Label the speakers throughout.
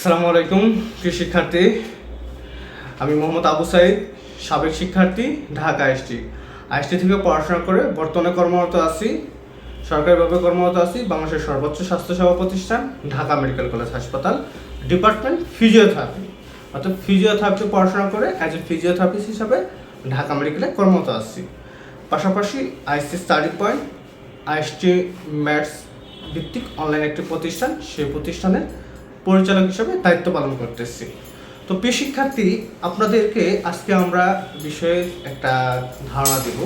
Speaker 1: আসসালামু আলাইকুম, প্রিয় শিক্ষার্থী। আমি মোহাম্মদ আবু সাইদ, সাবেক শিক্ষার্থী, ঢাকা আইএসটি। আইএসটি থেকে পড়াশোনা করে বর্তমানে কর্মরত আছি। সরকারিভাবে কর্মরত আছি, বাংলাদেশের সর্বোচ্চ স্বাস্থ্যসেবা প্রতিষ্ঠান, ঢাকা মেডিকেল কলেজ হাসপাতাল, ডিপার্টমেন্ট ফিজিওথেরাপি। অর্থাৎ ফিজিওথেরাপিতে পড়াশোনা করে অ্যাজ এ ফিজিওথেরাপিস্ট হিসাবে ঢাকা মেডিকেলে কর্মরত আছি। পাশাপাশি IC study point IST maths ভিত্তিক অনলাইন একটি প্রতিষ্ঠান, সেই প্রতিষ্ঠানের পরিচালক হিসেবে দায়িত্ব পালন করতেছি। তো প্রিয় শিক্ষার্থী, আপনাদেরকে আজকে আমরা বিষয়ে একটা ধারণা দেব।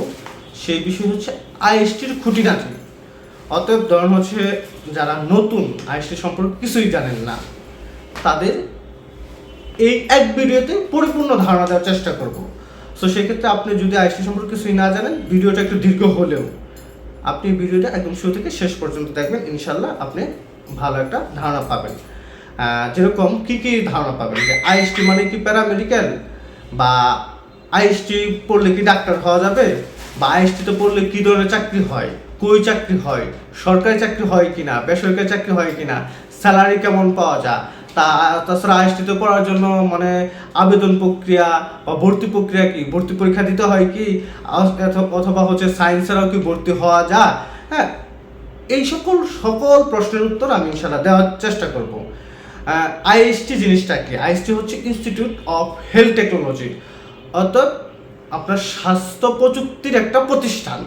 Speaker 1: সেই বিষয় হচ্ছে আইএসটির খুঁটিনাটি। অতএব ধরুন হচ্ছে যারা নতুন আইএসটি সম্পর্কে কিছুই জানেন না, তাদের এই এক ভিডিওতে পরিপূর্ণ ধারণা দেওয়ার চেষ্টা করব। সো সেক্ষেত্রে আপনি যদি আইএসটি সম্পর্কে কিছুই না জানেন, ভিডিওটা একটু দীর্ঘ হলেও আপনি ভিডিওটা একদম শুরু থেকে শেষ পর্যন্ত দেখবেন। ইনশাল্লাহ আপনি ভালো একটা ধারণা পাবেন। যেরকম কি কি ধারণা পাবেন? যে আইএসটি মানে কি প্যারামেডিক্যাল বা আইএসটি পড়লে কি ডাক্তার হওয়া যাবে? বা আইএসটিতে পড়লে কি ধরনের চাকরি হয়? কই চাকরি হয়? সরকারি চাকরি হয় কিনা? বেসরকারি চাকরি হয় কিনা? স্যালারি কেমন পাওয়া যায়? তা, তাছাড়া আইএসটিতে পড়ার জন্য মানে আবেদন প্রক্রিয়া বা ভর্তি প্রক্রিয়া কি? ভর্তি পরীক্ষা দিতে হয় কি? অথ- অথবা হচ্ছে সায়েন্সেরও কি ভর্তি হওয়া যায়? হ্যাঁ এই সকল সকল প্রশ্নের উত্তর আমি ইনশাল্লাহ দেওয়ার চেষ্টা করব। আইএসটি জিনিসটা কি? আইএসটি হচ্ছে ইনস্টিটিউট অফ হেলথ টেকনোলজি অর্থাৎ আপনার স্বাস্থ্য প্রযুক্তির একটা প্রতিষ্ঠান।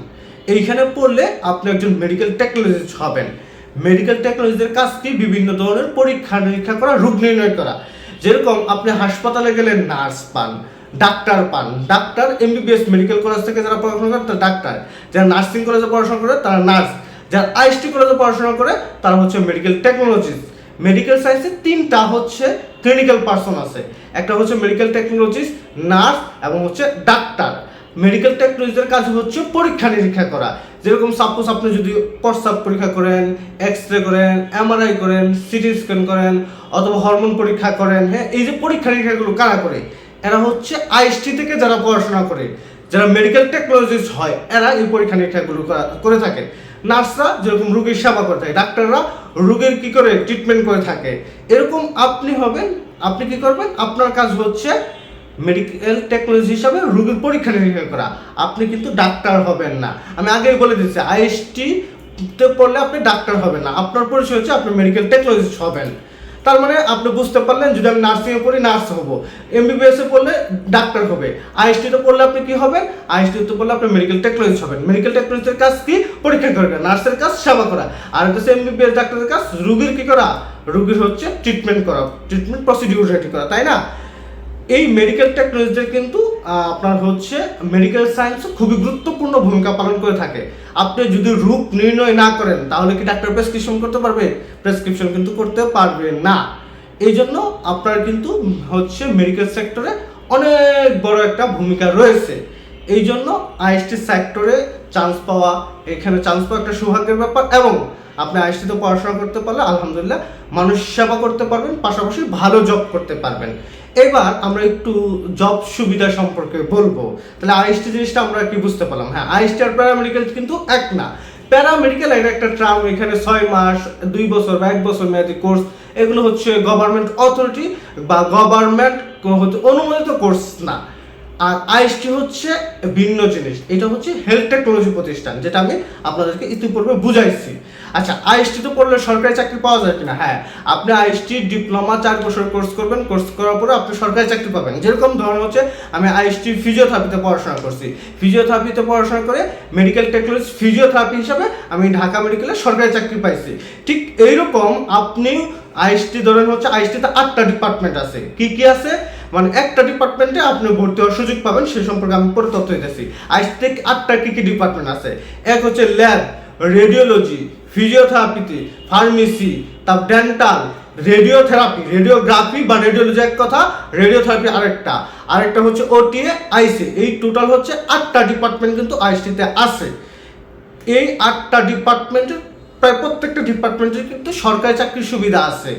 Speaker 1: এইখানে পড়লে আপনি একজন মেডিকেল টেকনোলজিস্ট হবেন। মেডিকেল টেকনোলজির কাজ কি? বিভিন্ন ধরনের পরীক্ষা নিরীক্ষা করা, রোগ নির্ণয় করা। যেরকম আপনি হাসপাতালে গেলে নার্স পান, ডাক্তার পান। ডাক্তার এমবিবিএস মেডিকেল কলেজ থেকে যারা পড়াশোনা করে, তারা ডাক্তার। যারা নার্সিং কলেজে পড়াশোনা করে, তারা নার্স। যারা আইএসটি কলেজে পড়াশোনা করে, তারা হচ্ছে মেডিকেল টেকনোলজিস্ট মেডিকেল সায়েন্সে তিনটা হচ্ছে ক্লিনিক্যাল পার্সন আছে। একটা হচ্ছে মেডিকেল টেকনোলজিস্ট নার্স এবং হচ্ছে ডাক্তার মেডিকেল টেকনোলজির কাজ হচ্ছে পরীক্ষা নিরীক্ষা করা। যেরকম সাপোজ আপনি যদি প্রস্রাব পরীক্ষা করেন এক্স রে করেন এমআরআই করেন সিটি স্ক্যান করেন, অথবা হরমোন পরীক্ষা করেন হ্যাঁ এই যে পরীক্ষা নিরীক্ষাগুলো কারা করে? এরা হচ্ছে আইএসটি থেকে যারা পড়াশোনা করে। যারা মেডিকেল টেকনোলজিস্ট হয়, এরা এই পরীক্ষা নিরীক্ষাগুলো করে থাকে। নার্সরা যেরকম রুগীর সেবা করে থাকে, ডাক্তাররা রুগীর কি করে ট্রিটমেন্ট করে থাকে, এরকম আপনি হবেন, আপনি কি করবেন? আপনার কাজ হচ্ছে মেডিকেল টেকনোলজি হিসাবে রুগীর পরীক্ষা নিরীক্ষা করা। আপনি কিন্তু ডাক্তার হবেন না। আমি আগেই বলে দিচ্ছি, আইএসটি পড়লে আপনি ডাক্তার হবেন না। আপনার পরিচয় হচ্ছে আপনি মেডিকেল টেকনোলজিস্ট হবেন। তার মানে আপনি বুঝতে পারলেন যদি আমি নার্সিংয়ে পড়ি, নার্স হব। এমবিবিএস এ পড়লে ডাক্তার হবে। আইএসটিতে পড়লে আপনি কি হবেন? আইএসটিতে পড়লে আপনি মেডিকেল টেকনোলজি হবেন। মেডিকেল টেকনোলজির কাজ কি? পরীক্ষা করা, নার্সের কাজ সেবা করা। আর হচ্ছে এমবিবিএস ডাক্তারের কাজ, রুগীর কি করা? রুগীর হচ্ছে ট্রিটমেন্ট করা ট্রিটমেন্ট প্রসিডিউর রেডি করা, তাই না? এই মেডিকেল টেকনোলজিতে কিন্তু আপনার হচ্ছে মেডিকেল সায়েন্স খুবই গুরুত্বপূর্ণ ভূমিকা পালন করে থাকে। আপনি যদি রূপ নির্ণয় না করেন, তাহলে কি ডাক্তার প্রেসক্রিপশন করতে পারবে? প্রেসক্রিপশন কিন্তু করতে পারবে না। এই জন্য আপনার কিন্তু হচ্ছে মেডিকেল সেক্টরে অনেক বড় একটা ভূমিকা রয়েছে। এই জন্য আইএসটি সেক্টরে চান্স পাওয়া, এখানে চান্স পাওয়া একটা সৌভাগ্যের ব্যাপার এবং আপনি আইএসটিতে পড়াশোনা করতে পারলে আলহামদুলিল্লাহ মানুষ সেবা করতে পারবেন, পাশাপাশি ভালো জব করতে পারবেন। এবার আমরা একটু জব সুবিধা সম্পর্কে বলব। তাহলে আইএসটি জিনিসটা আমরা কি বুঝতে পারলাম? হ্যাঁ আইএসটি আর প্যারামেডিক্যাল কিন্তু এক না। প্যারামেডিক্যাল এর একটা ট্রাম এখানে ছয় মাস, দুই বছর বা এক বছর মেয়াদি কোর্স এগুলো হচ্ছে গভর্নমেন্ট অথরিটি বা গভর্নমেন্ট অনুমোদিত কোর্স না। আর আইএসটি হচ্ছে ভিন্ন জিনিস। এটা হচ্ছে হেলথ টেকনোলজি প্রতিষ্ঠান, যেটা আমি আপনাদেরকে ইতিপূর্বে বুঝাইছি। আচ্ছা আইএসটি তো পড়লে সরকারি চাকরি পাওয়া যায় কিনা? হ্যাঁ আপনি আইএসটি ডিপ্লোমা চার বছর কোর্স করবেন কোর্স করার পরে আপনি সরকারি চাকরি পাবেন। যেরকম ধরুন হচ্ছে, আমি আইএসটি ফিজিওথেরাপিতে পড়াশোনা করছি। ফিজিওথেরাপিতে পড়াশোনা করে মেডিকেল টেকনোলজি ফিজিওথেরাপি হিসাবে আমি ঢাকা মেডিকেলে সরকারি চাকরি পাইছি। ঠিক এইরকম আপনি আইএসটি ধরেন হচ্ছে আইএসটিতে আটটা ডিপার্টমেন্ট আছে। কি কি আছে? মানে একটা ডিপার্টমেন্টে আপনি ভর্তি হওয়ার সুযোগ পাবেন সেই সম্পর্কে আমি পরে তথ্য দিতেছি আজ থেকে আটটা কি কি ডিপার্টমেন্ট আছে? এক হচ্ছে ল্যাব রেডিওলজি ফিজিওথেরাপিতে ফার্মেসি তারপর ডেন্টাল রেডিওথেরাপি রেডিওগ্রাফি বা রেডিওলজি এক কথা রেডিওথেরাপি আরেকটা। আরেকটা হচ্ছে ওটিএ আইসি এই টোটাল হচ্ছে আটটা ডিপার্টমেন্ট কিন্তু আইসিতে আছে। এই আটটা ডিপার্টমেন্টের প্রায় প্রত্যেকটা ডিপার্টমেন্টের কিন্তু সরকারি চাকরির সুবিধা আছে।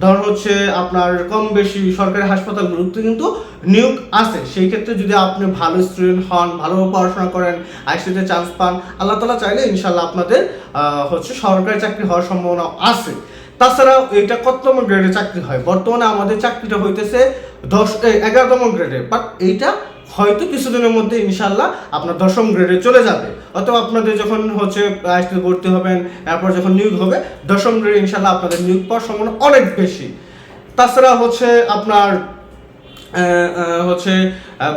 Speaker 1: ধর হচ্ছে আপনার কম বেশি সরকারি হাসপাতালগুলোতে কিন্তু নিয়োগ আছে। সেই ক্ষেত্রে যদি আপনি ভালো স্টুডেন্ট হন ভালোভাবে পড়াশোনা করেন আইসিতে চান্স পান, আল্লাহ তালা চাইলে ইনশাল্লাহ আপনাদের হচ্ছে সরকারি চাকরি হওয়ার সম্ভাবনা আছে। তাছাড়া এটা কততম গ্রেডে চাকরি হয়? বর্তমানে আমাদের চাকরিটা হইতেছে দশ এগারোতম গ্রেডে বাট এইটা হয়তো কিছুদিনের মধ্যে ইনশাল্লাহ আপনার দশম গ্রেডে চলে যাবে। অথবা আপনাদের যখন হচ্ছে আইসতে ভর্তি হবেন, এরপর যখন নিয়োগ হবে, দশম গ্রেডে ইনশাল্লাহ আপনাদের নিয়োগ পাওয়ার সম্ভাবনা অনেক বেশি। তাছাড়া হচ্ছে আপনার হচ্ছে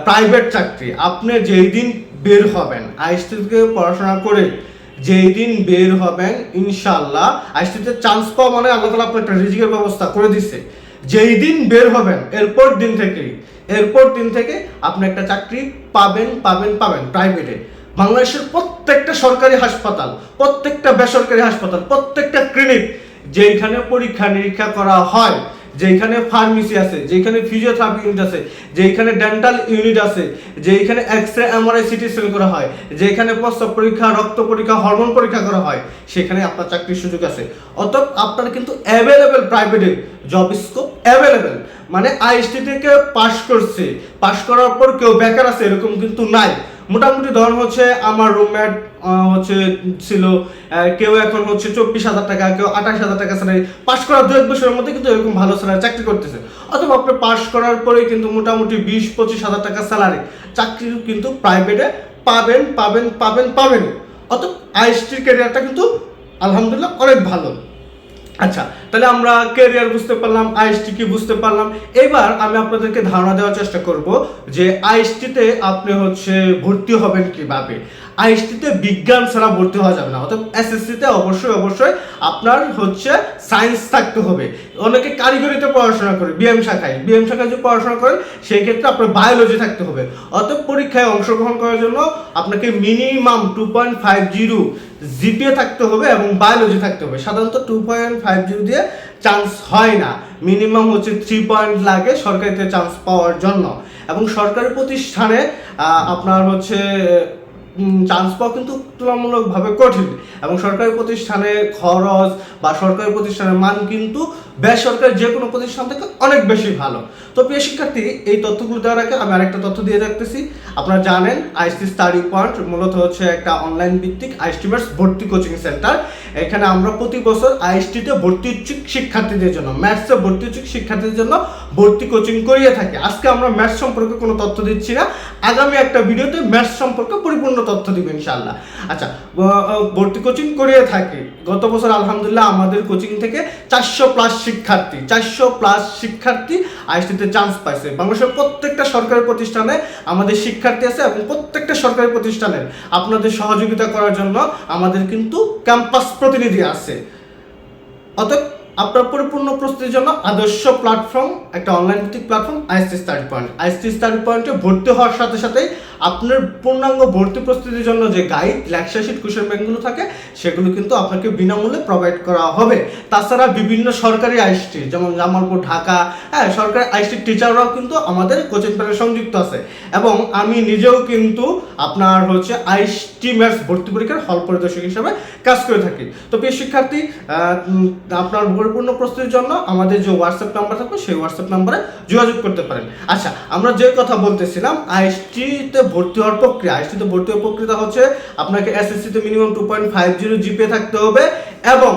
Speaker 1: প্রাইভেট চাকরি। আপনি যেই দিন বের হবেন আইসটি থেকে পড়াশোনা করে যেই দিন বের হবেন ইনশাল্লাহ আইসটিতে চান্স পাওয়া মানে আল্লাহ তালা আপনার একটা রিজিকের ব্যবস্থা করে দিছে। যেই দিন বের হবেন, এরপর দিন থেকেই এরপর দিন থেকে আপনি একটা চাকরি পাবেন পাবেন পাবেন প্রাইভেটে বাংলাদেশের প্রত্যেকটা সরকারি হাসপাতাল, প্রত্যেকটা বেসরকারি হাসপাতাল, প্রত্যেকটা ক্লিনিক যেখানে পরীক্ষা নিরীক্ষা করা হয় যেখানে ফার্মেসি আছে যেখানে ফিজিওথেরাপি ইউনিট আছে যেখানে ডেন্টাল ইউনিট আছে যেখানে X ray MRI CT scan করা হয় যেখানে প্রস্তাব পরীক্ষা, রক্ত পরীক্ষা হরমোন পরীক্ষা করা হয়, সেখানে আপনার চাকরির সুযোগ আছে। অতএব আপনার কিন্তু অ্যাভেলেবেল প্রাইভেটে জব স্কোপ অ্যাভেলেবেল মানে আইএসটি থেকে পাশ করছে পাশ করার পর কেউ বেকার আছে, এরকম কিন্তু নাই। মোটামুটি ধরুন হচ্ছে আমার রুমমেট হচ্ছে ছিল কেউ এখন হচ্ছে চব্বিশ হাজার টাকা, কেউ আঠাশ হাজার টাকা স্যালারি পাশ করার দু এক বছরের মধ্যে কিন্তু এরকম ভালো স্যালারি চাকরি করতেছে। অথবা আপনি পাশ করার পরে কিন্তু মোটামুটি বিশ পঁচিশ হাজার টাকা স্যালারি চাকরি কিন্তু প্রাইভেটে পাবেন পাবেন পাবেন পাবেন অত আইএসটির ক্যারিয়ারটা কিন্তু আলহামদুলিল্লাহ অনেক ভালো। আচ্ছা তাহলে আমরা ক্যারিয়ার বুঝতে পারলাম আইএসটি কি বুঝতে পারলাম। এবার আমি আপনাদেরকে ধারণা দেওয়ার চেষ্টা করব যে আইএসটিতে আপনি হচ্ছে ভর্তি হবেন কীভাবে। আইএসটিতে বিজ্ঞান ছাড়া ভর্তি হওয়া যাবে না, অর্থাৎ এসএসসিতে অবশ্যই অবশ্যই আপনার হচ্ছে সায়েন্স থাকতে হবে। অনেকে কারিগরিতে পড়াশোনা করে বিএম শাখায় বিএম শাখায় যদি পড়াশোনা করেন, সেই ক্ষেত্রে আপনার বায়োলজি থাকতে হবে। অর্থাৎ পরীক্ষায় অংশগ্রহণ করার জন্য আপনাকে minimum two point five zero GPA থাকতে হবে এবং বায়োলজি থাকতে হবে। সাধারণত টু পয়েন্ট ফাইভ জিরো দিয়ে চান্স হয় না। মিনিমাম হচ্ছে থ্রি পয়েন্ট লাগে সরকারিতে চান্স পাওয়ার জন্য। এবং সরকারি প্রতিষ্ঠানে আপনার হচ্ছে চান্স পাওয়া কিন্তু তুলনামূলকভাবে কঠিন। এবং সরকারি প্রতিষ্ঠানে খরচ বা সরকারি প্রতিষ্ঠানের মান কিন্তু বেসরকারি যে কোনো প্রতিষ্ঠান থেকে অনেক বেশি ভালো। তো প্রিয় শিক্ষার্থী, এই তথ্যগুলো দেওয়ার আগে আমি আরেকটা তথ্য দিয়ে রাখতেছি আপনারা জানেন আইসি স্টাডি পয়েন্ট মূলত হচ্ছে একটা অনলাইন ভিত্তিক আইসটিমার্স ভর্তি কোচিং সেন্টার এখানে আমরা প্রতি বছর আইএসটিতে ভর্তি ইচ্ছুক শিক্ষার্থীদের জন্য ম্যাথসে ভর্তি ইচ্ছুক শিক্ষার্থীদের জন্য ভর্তি কোচিং করিয়ে থাকি। আজকে আমরা ম্যাথস সম্পর্কে কোনো তথ্য দিচ্ছি না। আগামী একটা ভিডিওতে ম্যাথস সম্পর্কে পরিপূর্ণ তথ্য দিব ইনশাল্লাহ আচ্ছা ভর্তি কোচিং করিয়ে থাকি। গত বছর আলহামদুলিল্লাহ আমাদের কোচিং থেকে চারশো প্লাস শিক্ষার্থী, চারশো প্লাস শিক্ষার্থী আইসিতে চান্স পাইছে। বাংলাদেশের প্রত্যেকটা সরকারি প্রতিষ্ঠানে আমাদের শিক্ষার্থী আছে এবং প্রত্যেকটা সরকারি প্রতিষ্ঠানে আপনাদের সহযোগিতা করার জন্য আমাদের কিন্তু ক্যাম্পাস প্রতিনিধি আছে। অতএব আপনার পরিপূর্ণ প্রস্তুতির জন্য আদর্শ প্ল্যাটফর্ম একটা অনলাইন ভিত্তিক platform IST study point IST study পয়েন্টে ভর্তি হওয়ার সাথে সাথেই আপনার পূর্ণাঙ্গ ভর্তি প্রস্তুতির জন্য যে গাইড লেকচার শিট কোশ্চেন ব্যাংকগুলো থাকে, সেগুলো কিন্তু আপনাকে বিনামূল্যে প্রোভাইড করা হবে। তাছাড়া বিভিন্ন সরকারি আইএসটি যেমন জামালপুর, ঢাকা হ্যাঁ সরকারি আইএসটির টিচাররাও কিন্তু আমাদের কোচিং প্যানেলে সংযুক্ত আছে। এবং আমি নিজেও কিন্তু আপনার হচ্ছে আইএসটি ম্যাথস ভর্তি পরীক্ষার হল পরিদর্শক হিসেবে কাজ করে থাকি। তো প্রিয় শিক্ষার্থী আপনার পরিপূর্ণ প্রস্তুতির জন্য আমাদের যে হোয়াটসঅ্যাপ নাম্বার থাকবে, সেই হোয়াটসঅ্যাপ নাম্বারে যোগাযোগ করতে পারেন। আচ্ছা আমরা যে কথা বলতেছিলাম আইএসটিতে ভর্তি হওয়ার প্রক্রিয়া। আইএসটিতে ভর্তি হওয়ার প্রক্রিয়া হচ্ছে আপনাকে এসএসসিতে minimum two point five zero GPA থাকতে হবে এবং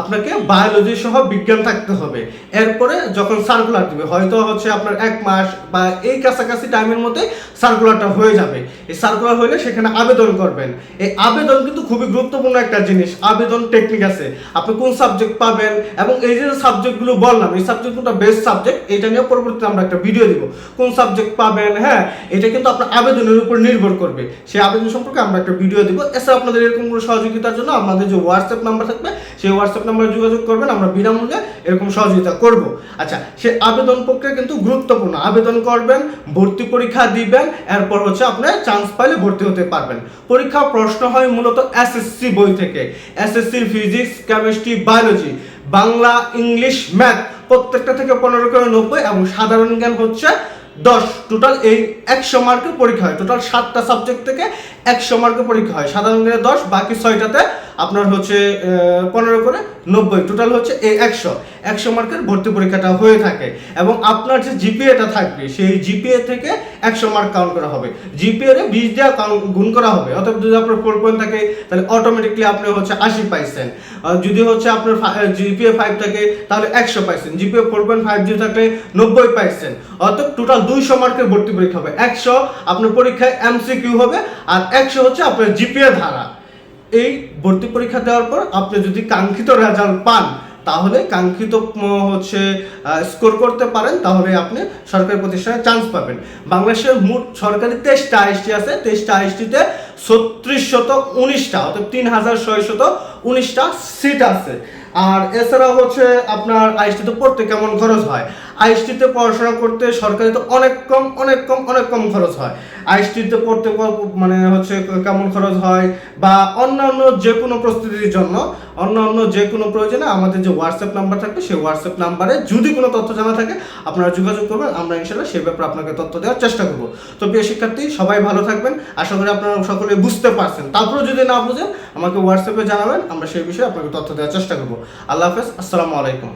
Speaker 1: আপনাকে বায়োলজি সহ বিজ্ঞান থাকতে হবে। এরপরে যখন সার্কুলার দিবে, হয়তো হচ্ছে আপনার এক মাস বা এই কাছাকাছি টাইমের মধ্যে সার্কুলারটা হয়ে যাবে। এই সার্কুলার হলে সেখানে আবেদন করবেন। এই আবেদন কিন্তু খুবই গুরুত্বপূর্ণ একটা জিনিস। আবেদন টেকনিক আছে। আপনি কোন সাবজেক্ট পাবেন এবং এই যে সাবজেক্টগুলো বললাম, এই সাবজেক্টগুলো বেস্ট সাবজেক্ট এটা নিয়ে পরবর্তীতে আমরা একটা ভিডিও দিব। কোন সাবজেক্ট পাবেন হ্যাঁ এটা কিন্তু আপনার আবেদনের উপর নির্ভর করবে। সেই আবেদন সম্পর্কে আমরা একটা ভিডিও দিব। এছাড়া আপনাদের এরকম কোনো সহযোগিতার জন্য আমাদের যে হোয়াটসঅ্যাপ নাম্বার থাকবে, সেই হোয়াটসঅ্যাপ নাম্বারে যোগাযোগ করবেন, আমরা বিনামূল্যে এরকম সহযোগিতা করব। আচ্ছা সে আবেদন প্রক্রিয়া কিন্তু গুরুত্বপূর্ণ। আবেদন করবেন, ভর্তি পরীক্ষা দিবেন, এরপর হচ্ছে আপনি চান্স পাইলে ভর্তি হতে পারবেন। পরীক্ষা প্রশ্ন হয় মূলত এসএসসি বই থেকে। SSC physics chemistry biology Bangla, English math প্রত্যেকটা থেকে পনেরো করে নব্বই এবং সাধারণ জ্ঞান হচ্ছে দশ। টোটাল এই একশো মার্কের পরীক্ষা হয়। টোটাল সাতটা সাবজেক্ট থেকে একশো মার্কের পরীক্ষা হয়। সাধারণ জ্ঞানে দশ, বাকি ছয়টাতে আপনার হচ্ছে পনেরো করে নব্বই টোটাল হচ্ছে এই একশো। একশো মার্কের ভর্তি পরীক্ষাটা হয়ে থাকে এবং আপনার যে জিপিএটা থাকবে, সেই জিপিএ থেকে একশো মার্ক কাউন্ট করা হবে। জিপিএ রে বিশ দেওয়া গুণ করা হবে। অর্থাৎ যদি আপনার ফোর পয়েন্ট থাকে, তাহলে অটোমেটিকলি আপনি হচ্ছে আশি পাইছেন। যদি হচ্ছে আপনার জিপিএ ফাইভ থাকে, তাহলে একশো পাইছেন। GPA four point five zero থাকলে নব্বই পাইছেন। অর্থাৎ টোটাল দুইশো মার্কের ভর্তি পরীক্ষা হবে। একশো, আপনার পরীক্ষায় এমসিকিউ হবে, আর একশো হচ্ছে আপনার জিপিএ ধারা। এই ভর্তি পরীক্ষা দেওয়ার পর আপনি যদি কাঙ্ক্ষিত রেজাল্ট পান, তাহলে কাঙ্ক্ষিত হচ্ছে স্কোর করতে পারেন, তাহলে আপনি সরকারি প্রতিষ্ঠানে চান্স পাবেন। বাংলাদেশের মোট সরকারি তেইশটা আইএসটি আছে, তেইশটা আইএসটিতে ছত্রিশ শত উনিশটা, অর্থাৎ তিন হাজার ছয়শত উনিশটা সিট আছে। আর এছাড়াও হচ্ছে, আপনার আইএসটিতে পড়তে কেমন খরচ হয়? আইএসটিতে পড়াশোনা করতে সরকারিতে অনেক কম অনেক কম অনেক কম খরচ হয়। আইএসটিতে পড়তে মানে হচ্ছে কেমন খরচ হয় বা অন্যান্য যে কোনো প্রস্তুতির জন্য, অন্যান্য যে কোনো প্রয়োজনে আমাদের যে হোয়াটসঅ্যাপ নাম্বার থাকবে, সেই হোয়াটসঅ্যাপ নাম্বারে যদি কোনো তথ্য জানা থাকে, আপনারা যোগাযোগ করবেন, আমরা ইনশাল্লাহ সেই ব্যাপারে আপনাকে তথ্য দেওয়ার চেষ্টা করব। তো প্রিয় শিক্ষার্থী, সবাই ভালো থাকবেন। আশা করি আপনারা সকলে বুঝতে পারছেন। তারপরেও যদি না বুঝেন, আমাকে হোয়াটসঅ্যাপে জানাবেন, আমরা সেই বিষয়ে আপনাকে তথ্য দেওয়ার চেষ্টা করব। আল্লাহ হাফেজ, আসসালামু আলাইকুম।